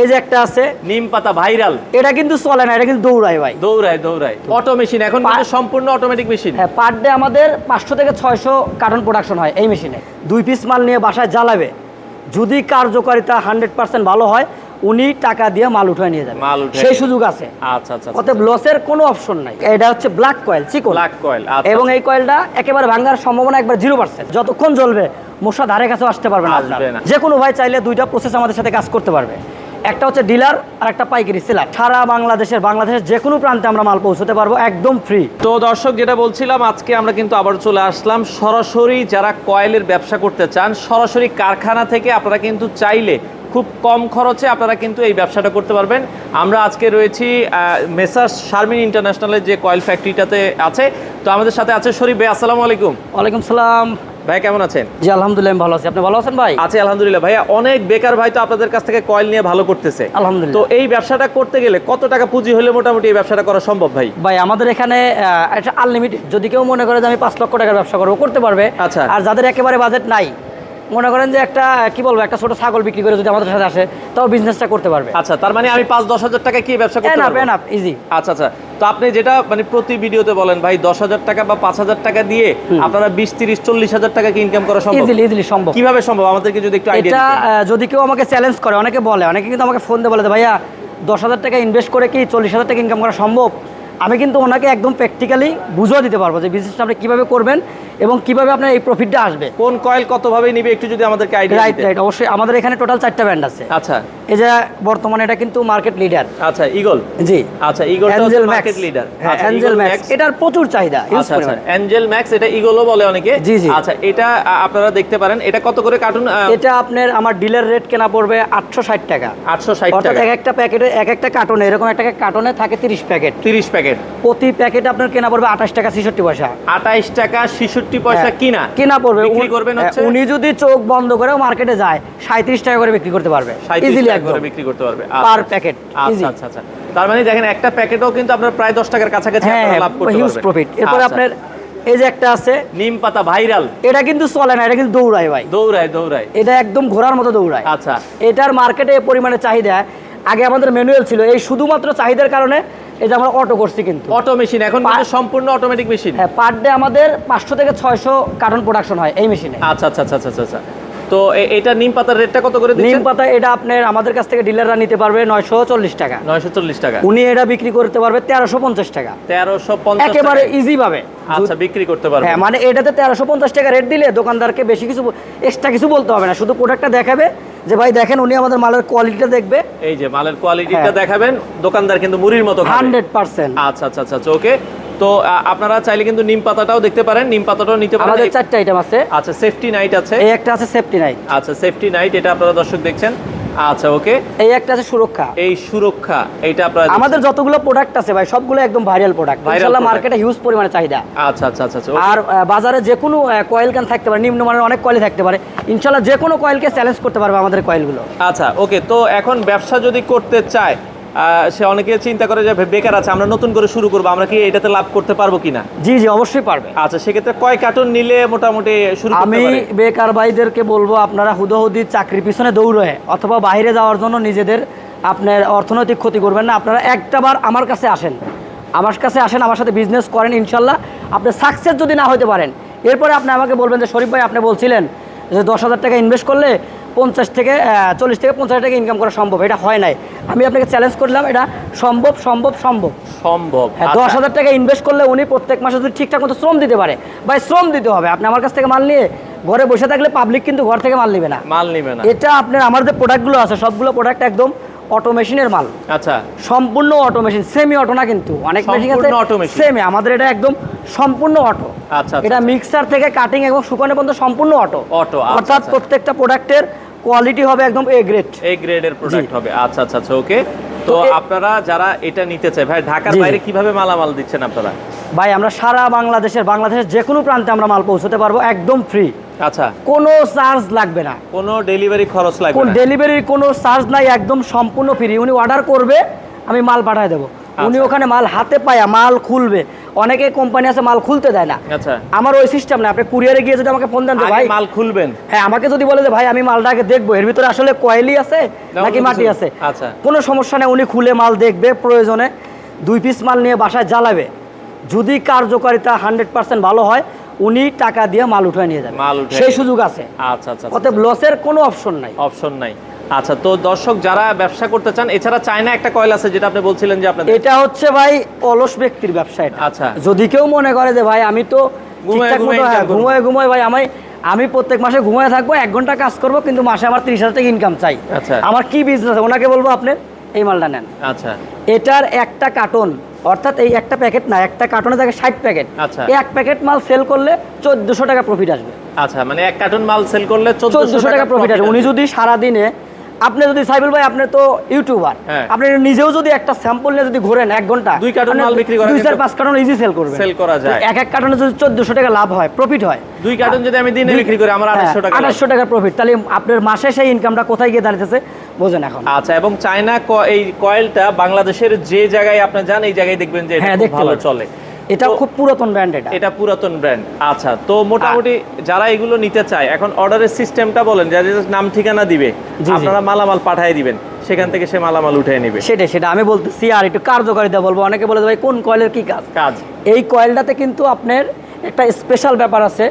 এই যে একটা আছে নিম পাতা ভাইরাল। এটা কিন্তু চলে না এটা কিন্তু দৌড়ায় ভাই। দৌড়ায় দৌড়ায়। অটো মেশিন এখন কিন্তু সম্পূর্ণ অটোমেটিক মেশিন হ্যাঁ পার ডে আমাদের পাঁচশো থেকে ছয়শো কার্টন প্রোডাকশন হয় এই মেশিনে দুই পিস মাল নিয়ে বাসায় জ্বালাবে। যদি কার্যকারিতা হান্ড্রেড পার্সেন্ট ভালো হয় উনি টাকা দিয়ে মাল উঠে নিয়ে যাবে। মাল উঠায় সেই সুযোগ আছে। আচ্ছা আচ্ছা অতএব লসের কোনো অপশন নাই। এটা হচ্ছে ব্ল্যাক কয়েল চিকন। ব্ল্যাক কয়েল এবং এই কয়েলটা একেবারে ভাঙার সম্ভাবনা একবার জিরো পার্সেন্ট যতক্ষণ জ্বলবে মশা ধারে কাছেও আসতে পারবে। না। যে কোনো ভাই চাইলে দুইটা প্রসেস আমাদের সাথে কাজ করতে পারবে। একটা হচ্ছে ডিলার আর একটা পাইকারি সেলার। সারা বাংলাদেশের বাংলাদেশের যে কোনো প্রান্তে আমরা মাল পৌঁছতে পারব একদম ফ্রি তো দর্শক যেটা বলছিলাম আজকে আমরা কিন্তু আবার চলে আসলাম। সরাসরি যারা কয়েলের ব্যবসা করতে চান সরাসরি কারখানা থেকে আপনারা কিন্তু চাইলে খুব কম খরচে আপনারা কিন্তু এই ব্যবসাটা করতে পারবেন। আমরা আজকে রয়েছি মেসার্স শারমিন ইন্টারন্যাশনালের যে কয়েল ফ্যাক্টরিটাতে আছে। তো আমাদের সাথে আছে শরীফ ভাই আসসালামু আলাইকুম। ওয়ালাইকুম সালাম। ভাই কেমন আছেন? জি আলহামদুলিল্লাহ আমি ভালো আছি। আপনি ভালো আছেন ভাই? আছি আলহামদুলিল্লাহ। ভাইয়া অনেক বেকার ভাই তো আপনাদের কাছ থেকে কয়েল নিয়ে ভালো করতেছে। আলহামদুলিল্লাহ। তো এই ব্যবসাটা করতে গেলে কত টাকা পুঁজি হলে মোটামুটি এই ব্যবসাটা করা সম্ভব ভাই? ভাই আমাদের এখানে এটা আনলিমিটেড যদি কেউ মনে করে যে আমি পাঁচ লক্ষ টাকার ব্যবসা করব করতে পারবে। আচ্ছা। আর যাদের একেবারে বাজেট নাই মনে করেন যে একটা কি বলব একটা ছোট ছাগল বিক্রি করে যদি আমাদের সাথে আসে তাও বিজনেসটা করতে পারবে। আচ্ছা তার মানে আমি পাঁচ দশ হাজার টাকা কি ব্যবসা করতে পারব? ইজি আচ্ছা আচ্ছা। তো আপনি যেটা মানে প্রতি ভিডিওতে বলেন ভাই দশ হাজার টাকা বা পাঁচ হাজার টাকা দিয়ে আপনারা বিশ তিরিশ চল্লিশ হাজার টাকা কি ইনকাম করা সম্ভব? ইজিলি ইজিলি সম্ভব। কীভাবে সম্ভব? আমাদেরকে যদি একটু আইডিয়া এটা যদি কেউ আমাকে চ্যালেঞ্জ করে অনেকে বলে অনেকে কিন্তু আমাকে ফোন দিয়ে বলে ভাইয়া দশ হাজার টাকা ইনভেস্ট করে কি চল্লিশ হাজার টাকা ইনকাম করা সম্ভব? আমি কিন্তু ওনাকে একদম প্র্যাকটিক্যালি বুঝিয়ে দিতে পারব যে বিজনেসটা আপনি কীভাবে করবেন এবং কীভাবে আপনার এই প্রফিটটা আসবে। কোন কয়েল কত ভাবে নিবে একটু যদি আমাদেরকে আইডিয়া রাইট রাইট অবশ্যই। আমাদের এখানে টোটাল চারটা ব্র্যান্ড আছে। আচ্ছা। এই যে বর্তমানে এটা কিন্তু মার্কেট লিডার আচ্ছা ইগল জি। আচ্ছা হচ্ছে Angel market leader Angel Max এটার প্রচুর চাহিদা আচ্ছা আচ্ছা। অ্যাঞ্জেল ম্যাক্স এটা ইগলও বলে অনেকে। জি, জি। আচ্ছা এটা আপনারা দেখতে পারেন। এটা কত করে কার্টুন এটা আপনার আমার ডিলার রেট কেনা পড়বে আটশো ষাট টাকা। আটশো ষাট অর্থাৎ টাকা। এক একটা প্যাকেটে এক একটা কার্টনে এরকম একটা কার্টনে থাকে তিরিশ প্যাকেট তিরিশ প্যাকেট প্রতি প্যাকেটে আপনার কেনা পড়বে আঠাশ টাকা ছেষট্টি পয়সা। আঠাইশ টাকা ছেষট্টি পয়সা হ্যাঁ, কিনা? কিনা পড়বে। উনি- করবেন হ্যাঁ, উনি যদি চোখ বন্ধ করেও মার্কেটে যায় সাঁত্রিশ টাকা করে বিক্রি করতে পারবে। ইজিলি একদম। করে বিক্রি করতে পারবে। পার প্যাকেট আচ্ছা আচ্ছা আচ্ছা। তার মানে দেখেন একটা প্যাকেটও কিন্তু আপনার প্রায় দশ টাকার কাছাকাছি হ্যাঁ লাভ করতে পারবেন। প্রফিট এরপরে আচ্ছা। আপনার এই যে একটা আছে নিম পাতা ভাইরাল। এটা কিন্তু চলে না এটা কিন্তু দৌড়ায় ভাই। দৌড়ায় দৌড়ায়। এটা একদম ঘোড়ার মতো দৌড়ায়। আচ্ছা। এটার মার্কেটে পরিমাণে চাহিদা আগে আমাদের ম্যানুয়াল ছিল এই শুধুমাত্র চাহিদার কারণে এটা আমরা অটো করছি কিন্তু। অটো মেশিন এখন কিন্তু সম্পূর্ণ অটোমেটিক মেশিন হ্যাঁ পার ডে আমাদের পাঁচশো থেকে ছয়শো কার্টন প্রোডাকশন হয় এই মেশিনে আচ্ছা আচ্ছা আচ্ছা আচ্ছা আচ্ছা। তো এটা নিম পাতার রেটটা কত করে নিম পাতা এটা আপনার আমাদের কাছ থেকে ডিলাররা নিতে পারবে নয়শো চল্লিশ টাকা। নয়শো চল্লিশ টাকা। উনি এটা বিক্রি করতে পারবে তেরোশো পঞ্চাশ টাকা। তেরোশো পঞ্চাশ একেবারে ইজি ভাবে। আচ্ছা বিক্রি করতে পারবেন হ্যাঁ মানে এটাতে তেরোশো পঞ্চাশ টাকা রেট দিলে দোকানদারকে বেশি কিছু এক্সট্রা কিছু বলতে হবে না শুধু প্রোডাক্টটা দেখাবে যে ভাই দেখেন উনি আমাদের মালের কোয়ালিটিটা দেখবে। এই যে মালের কোয়ালিটিটা হ্যাঁ। দেখাবেন দোকানদার কিন্তু মুড়ির মতো। Hundred percent. আচ্ছা আচ্ছা আচ্ছা ওকে। তো আপনারা চাইলে কিন্তু নিম পাতাটাও দেখতে পারেন নিম পাতাটাও নিতে পারেন। আমাদের চারটা আইটেম আছে। আচ্ছা সেফটি নাইট আছে। এই একটা আছে সেফটি নাইট আচ্ছা সেফটি নাইট এটা আপনারা দর্শক দেখছেন। আচ্ছা ওকে। এই একটা আছে সুরক্ষা। এই সুরক্ষা এইটা আপনারা আমাদের যতগুলো প্রোডাক্ট আছে ভাই সবগুলো একদম ভাইরাল প্রোডাক্ট ইনশাআল্লাহ মার্কেটে হিউজ পরিমাণে চাহিদা। আচ্ছা আচ্ছা আচ্ছা আচ্ছা আর বাজারে যে কোনো কয়েল ক্যান থাকতে পারে নিম্নমানের অনেক কয়েল থাকতে পারে। ইনশাআল্লাহ যে কোনো কয়েলকে চ্যালেঞ্জ করতে পারবে আমাদের কয়েলগুলো আচ্ছা ওকে তো এখন ব্যবসা যদি করতে চায় সে অনেকে চিন্তা করে যে বেকার আছে আমরা নতুন করে শুরু করব আমরা কি এটাতে লাভ করতে পারব কিনা? জি জি অবশ্যই পারবে। আচ্ছা সেক্ষেত্রে কয় কার্টুন নিলে মোটামুটি শুরু আমি বেকার ভাইদেরকে বলব আপনারা হুদহুদি চাকরির পিছনে দৌড়ে অথবা বাইরে যাওয়ার জন্য নিজেদের আপনার অর্থনৈতিক ক্ষতি করবেন না। আপনারা একটাবার আমার কাছে আসেন আমার কাছে আসেন আমার সাথে বিজনেস করেন ইনশাল্লাহ। আপনি সাকসেস যদি না হতে পারেন এরপরে আপনি আমাকে বলবেন যে শরীফ ভাই আপনি বলছিলেন যে দশ হাজার টাকা ইনভেস্ট করলে পঞ্চাশ থেকে চল্লিশ থেকে পঞ্চাশ টাকা ইনকাম করা সম্ভব। এটা হয় নাই। আমি আপনাকে চ্যালেঞ্জ করলাম এটা সম্ভব সম্ভব সম্ভব। সম্ভব। হ্যাঁ আচ্ছা। দশ হাজার টাকা ইনভেস্ট করলে উনি প্রত্যেক মাসে যদি ঠিকঠাক মতো শ্রম দিতে পারে ভাই শ্রম দিতে হবে। আপনি আমার কাছ থেকে মাল নিয়ে ঘরে বসে থাকলে পাবলিক কিন্তু ঘর থেকে মাল নেবে না। মাল নিবে না। এটা আপনার আমার যে প্রোডাক্টগুলো আছে সবগুলো প্রোডাক্ট একদম অটোমেশনের মাল। আচ্ছা। সম্পূর্ণ অটোমেশন সেমি অটো না কিন্তু। অনেক মেশিন আছে সেমি আমাদের এটা একদম সম্পূর্ণ অটো আচ্ছা, আচ্ছা, এটা মিক্সার থেকে কাটিং এবং শুকানো পর্যন্ত সম্পূর্ণ অটো আচ্ছা, অর্থাৎ আচ্ছা। প্রত্যেকটা প্রোডাক্টের কোয়ালিটি হবে একদম এ গ্রেড এই গ্রেডের প্রোডাক্ট হবে। আচ্ছা আচ্ছা আচ্ছা ওকে তো আপনারা যারা এটা নিতে চায় ভাই ঢাকার। বাইরে কীভাবে মালামাল দিচ্ছেন আপনারা? ভাই আমরা সারা বাংলাদেশের বাংলাদেশের যে কোনো প্রান্তে আমরা মাল পৌঁছতে পারব একদম ফ্রি আচ্ছা। কোনো চার্জ লাগবে না। কোনো ডেলিভারি খরচ লাগবে না? ডেলিভারির কোনো চার্জ নাই একদম সম্পূর্ণ ফ্রি উনি অর্ডার করবে আমি মাল পাঠিয়ে দেবো। উনি আচ্ছা। ওখানে মাল হাতে পায়া মাল খুলবে। অনেকে কোম্পানি আছে মাল খুলতে দেয় না। আচ্ছা। আমার ওই সিস্টেম না আপনি কুরিয়ারে গিয়ে যদি আমাকে ফোন দেন ভাই মাল খুলবেন? হ্যাঁ আমাকে যদি বলে যে ভাই আমি মালটাকে দেখব এর ভিতরে আসলে কয়েলি আছে নাকি মাটি আছে? আচ্ছা। কোনো সমস্যা নেই উনি খুলে মাল দেখবে প্রয়োজনে দুই পিস মাল নিয়ে বাসায় জ্বালাবে। যদি কার্যকারিতা হান্ড্রেড পার্সেন্ট ভালো হয় উনি টাকা দিয়ে মাল উঠে নিয়ে যাবে। সেই সুযোগ আছে। আচ্ছা আচ্ছা অতএব লসের কোনো অপশন নাই। অপশন নাই। আচ্ছা তো দর্শক যারা ব্যবসা করতে চান এছাড়া চায়না একটা কয়েল আছে যেটা আপনি বলছিলেন যে আপনাদের এটা হচ্ছে ভাই অলস ব্যক্তির ব্যবসা এটা। আচ্ছা। যদি কেউ মনে করে যে ভাই আমি তো ঘুমায় হ্যাঁ ঘুমায় ভাই আমি আমি প্রত্যেক মাসে ঘুমায় থাকব এক ঘণ্টা কাজ করব কিন্তু মাসে আমার তিরিশ হাজার টাকা ইনকাম চাই। আচ্ছা। আমার কি বিজনেস ওনাকে বলব আপনি এই মালটা নেন। আচ্ছা। এটার একটা কার্টন অর্থাৎ এই একটা প্যাকেট না একটা কার্টনে থাকে ষাট প্যাকেট আচ্ছা। এক প্যাকেট মাল সেল করলে চোদ্দশো টাকা প্রফিট আসবে। আচ্ছা মানে এক কার্টন মাল সেল করলে চোদ্দশো টাকা প্রফিট আসবে। উনি যদি সারাদিনে আপনি যদি সাইবুল ভাই আপনি তো ইউটিউবার। হ্যাঁ। আপনি নিজেও যদি একটা স্যাম্পল নিয়ে যদি ঘোরেন এক ঘণ্টা দুই কার্টন মাল বিক্রি করা দুই চার পাঁচ কার্টন ইজি সেল করবে Sell করা যায়। এক এক কার্টনে যদি চোদ্দশো টাকা লাভ হয় প্রফিট হয়। দুই কার্টন যদি আমি দিনে বিক্রি করি আমার আড়াইশো টাকা লাভ। আঠাশশো টাকা প্রফিট তাহলে আপনার মাসে সেই ইনকামটা কোথায় গিয়ে দাঁড়িয়েছে বোঝেন এখন। আচ্ছা এবং চায়না এই কয়েলটা বাংলাদেশের যে জায়গায় আপনি যান এই জায়গায় দেখবেন যে এটা হ্যাঁ, খুব ভালো চলে। এটা খুব পুরাতন ব্র্যান্ড এটা। এটা পুরাতন ব্র্যান্ড আচ্ছা তো মোটামুটি যারা এগুলো নিতে চায় এখন অর্ডারের সিস্টেমটা বলেন যাদের নাম ঠিকানা দিবে আপনারা মালামাল পাঠিয়ে দিবেন সেখান থেকে সে মালামাল উঠে নেবে। সেটাই সেটা আমি বলতেছি আর একটু কার্যকারিতা বলব। অনেকে বলে ভাই কোন কয়েলের কি কাজ? কাজ। এই কয়েলটাতে কিন্তু আপনার একটা স্পেশাল ব্যাপার আছে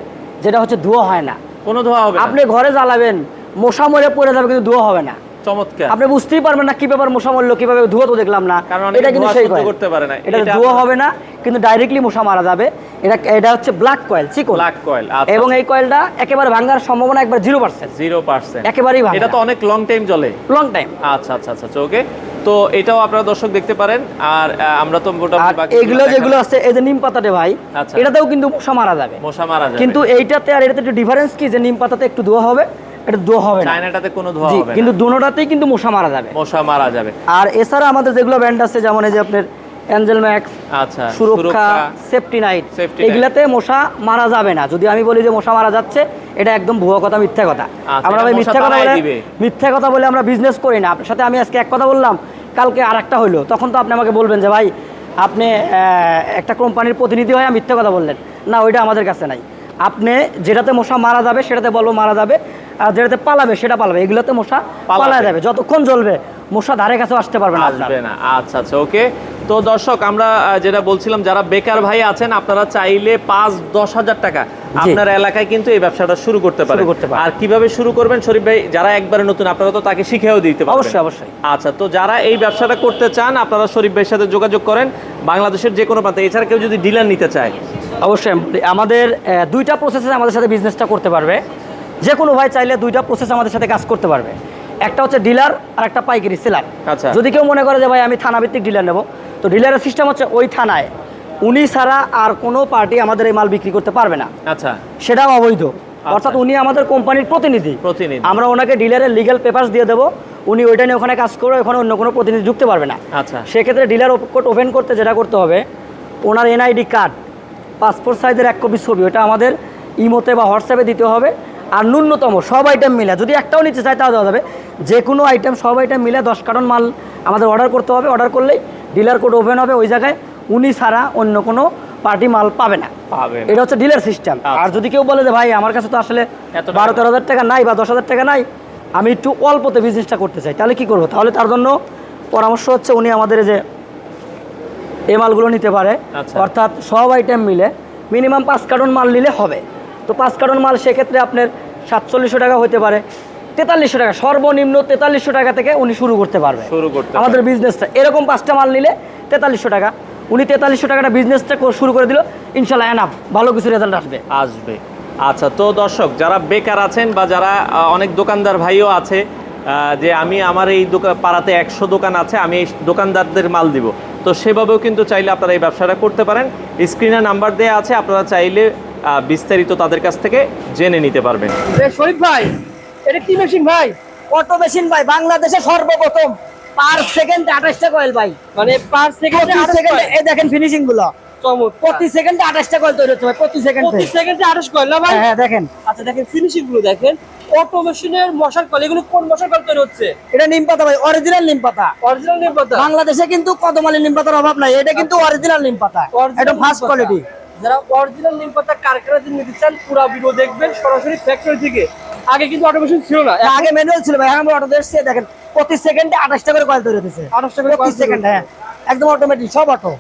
যেটা হচ্ছে ধোয়া হয় না। কোনো ধোয়া হবে আপনি ঘরে জ্বালাবেন মশা মরে পড়ে যাবে কিন্তু ধোয়া হবে না। চমৎকার। আপনি বুঝতেই পারবেন না কি ব্যাপার মশা মরলো কীভাবে ধোয়া তো দেখলাম না। এটা কিন্তু সেই করতে পারে না। এটা ধোয়া হবে না কিন্তু ডাইরেক্টলি মশা মারা যাবে। এটা এটা হচ্ছে ব্ল্যাক কয়েল চিকন। ব্ল্যাক কয়েল আচ্ছা। এবং এই কয়েলটা একেবারে ভাঙার সম্ভাবনা একবার জিরো পার্সেন্ট জিরো পার্সেন্ট একেবারেই ভাঙে এটা তো অনেক লং টাইম চলে লং টাইম আচ্ছা আচ্ছা আচ্ছা ওকে তো এটাও আপনারা দর্শক দেখতে পারেন। আর আমরা তো মোটামুটি বাকি এগুলো যেগুলো আছে এই যে নিম পাতাতে ভাই আচ্ছা। এটাতেও কিন্তু মশা মারা যাবে। মশা মারা যায় কিন্তু এইটাতে আর এটাতে একটু ডিফারেন্স কি যে নিম পাতাতে একটু ধোয়া হবে এটা ধোয়া হবে না। চায়নাটাতে কোনো ধোয়া হবে কিন্তু দুটোটাতেই কিন্তু মশা মারা যাবে। মশা মারা যাবে। আর এছাড়া আমাদের যেগুলো ব্র্যান্ড আছে যেমন এই যে আপনার অ্যাঞ্জেল ম্যাক্স আচ্ছা সুরক্ষা সেফটি নাইট এগুলাতে মশা মারা যাবে না। যদি আমি বলি যে মশা মারা যাচ্ছে এটা একদম ভুয়া কথা মিথ্যা কথা। আচ্ছা, আমরা ভাই মিথ্যা কথা বলে মিথ্যা কথা বলে আমরা বিজনেস করি না। আপনার সাথে আমি আজকে এক কথা বললাম কালকে আর একটা হইল। তখন তো আপনি আমাকে বলবেন যে ভাই আপনি একটা কোম্পানির প্রতিনিধি হয়ে মিথ্যা কথা বললেন। না ওইটা আমাদের কাছে নাই। আপনি যেটাতে মশা মারা যাবে সেটাতে বলব মারা যাবে। আর যেটাতে পালাবে সেটা পালাবে। এগুলোতে মশা। পালা যাবে। যতক্ষণ জ্বলবে মশা ধারে কাছেও আসতে পারবে না আসবে না। আচ্ছা আচ্ছা ওকে। তো দর্শক আমরা যেটা বলছিলাম যারা বেকার ভাই আছেন আপনারা চাইলে পাঁচ দশ হাজার টাকা আপনার এলাকায় কিন্তু এই ব্যবসাটা শুরু করতে পারেন। আর কীভাবে শুরু করবেন শরীফ ভাই? যারা একবারে নতুন আপনারা তো তাকে শিখেও দিতে পারবেন। অবশ্যই, অবশ্যই। আচ্ছা তো যারা এই ব্যবসাটা করতে চান আপনারা শরীফ ভাইয়ের সাথে যোগাযোগ করেন। বাংলাদেশের যে কোনো প্রান্তে। এছাড়া কেউ যদি ডিলার নিতে চায়। অবশ্যই। আমাদের দুইটা প্রসেসে আমাদের সাথে বিজনেসটা করতে পারবে। যে কোনো ভাই চাইলে দুইটা প্রসেস আমাদের সাথে কাজ করতে পারবে। একটা হচ্ছে ডিলার আর একটা পাইকারি সেলার আচ্ছা। যদি কেউ মনে করে যে ভাই আমি থানা ভিত্তিক ডিলার নেব তো ডিলারের সিস্টেম হচ্ছে ওই থানায় উনি ছাড়া আর কোনো পার্টি আমাদের এই মাল বিক্রি করতে পারবে না। আচ্ছা। সেটাও অবৈধ। অর্থাৎ উনি আমাদের কোম্পানির প্রতিনিধি। প্রতিনিধি। আমরা ওনাকে ডিলারের লিগ্যাল পেপারস দিয়ে দেবো। উনি ওইটা নিয়ে ওখানে কাজ করে ওখানে অন্য কোনো প্রতিনিধি ঢুকতে পারবে না। আচ্ছা। সেক্ষেত্রে ডিলার কোড ওপেন করতে যেটা করতে হবে ওনার এনআইডি কার্ড পাসপোর্ট সাইজের এক কপি ছবি ওটা আমাদের ইমোতে বা হোয়াটসঅ্যাপে দিতে হবে। আর ন্যূনতম সব আইটেম মিলে যদি একটাও নিতে চায় তাও দেওয়া যাবে। যে কোনো আইটেম সব আইটেম মিলে দশ কার্টন মাল আমাদের অর্ডার করতে হবে। অর্ডার করলেই ডিলার কোড ওপেন হবে ওই জায়গায় উনি ছাড়া অন্য কোনো পার্টি মাল পাবে না। এটা হচ্ছে ডিলার সিস্টেম আচ্ছা। আর যদি কেউ বলে যে ভাই আমার কাছে তো আসলে বারো তেরো হাজার টাকা নাই বা দশ হাজার টাকা নাই আমি একটু অল্পতে বিজনেসটা করতে চাই তাহলে কি করব? তাহলে তার জন্য পরামর্শ হচ্ছে উনি আমাদের যে এই মালগুলো নিতে পারে। আচ্ছা। অর্থাৎ সব আইটেম মিলে মিনিমাম পাঁচ কার্টন মাল নিলে হবে। তো পাঁচ কার্টন মাল সেক্ষেত্রে আপনার সাতচল্লিশশো টাকা হতে পারে। তেতাল্লিশশো টাকা সর্বনিম্ন তেতাল্লিশশো টাকা থেকে উনি শুরু করতে পারবে। শুরু করতে আমাদের বিজনেসটা এরকম পাঁচটা মাল নিলে তেতাল্লিশশো টাকা। উনি তেতাল্লিশশো টাকাটা বিজনেসটা শুরু করে দিল ইনশাল্লাহ এনাফ ভালো কিছু রেজাল্ট আসবে। আসবে। আচ্ছা তো দর্শক যারা বেকার আছেন বা যারা অনেক দোকানদার ভাইও আছে যে আমি আমার এই দোকান পাড়াতে একশো দোকান আছে আমি এই দোকানদারদের মাল দিব। তো সেভাবেও কিন্তু চাইলে আপনারা এই ব্যবসাটা করতে পারেন। স্ক্রিনে নাম্বার দেওয়া আছে আপনারা চাইলে বিস্তারিত তাদের কাছ থেকে জেনে নিতে পারবেন। শরীফ ভাই এটা কি মেশিন ভাই? অটো মেশিন ভাই বাংলাদেশে সর্বপ্রথম পার সেকেন্ড আঠাশটা কয়েল ভাই। মানে পার সেকেন্ডে সেকেন্ডে এই দেখেন ফিনিশিংগুলো। প্রতি সেকেন্ডে আঠাশটা কয়েল তৈরি হচ্ছে ভাই প্রতি সেকেন্ডে প্রতি সেকেন্ডে আঠাশ কয়েল না ভাই? হ্যাঁ দেখেন। আচ্ছা দেখেন ফিনিশিংগুলো দেখেন। মশার কল এগুলো কোন মশার কল তৈরি হচ্ছে? এটা নিম পাতা ভাই অরিজিনাল নিম পাতা। অরিজিনাল নিম পাতা। বাংলাদেশে কিন্তু কদমালি নিম পাতার অভাব নাই এটা কিন্তু অরিজিনাল নিম পাতা। ফার্স্ট কোয়ালিটি যারা অরিজিনাল নিম পাতা কারখানা থেকে নিতে চান পুরা ভিডিও দেখবেন সরাসরি ফ্যাক্টরি থেকে। আগে কিন্তু অটোমেশন ছিল না আগে ম্যানুয়াল ছিল ভাই এখন আমরা অটো দেখছি দেখেন প্রতি সেকেন্ডে আঠাশটা করে কয়েল তৈরি হতেছে আঠাশটা করে প্রতি সেকেন্ড হ্যাঁ একদম অটোমেটিক সব অটো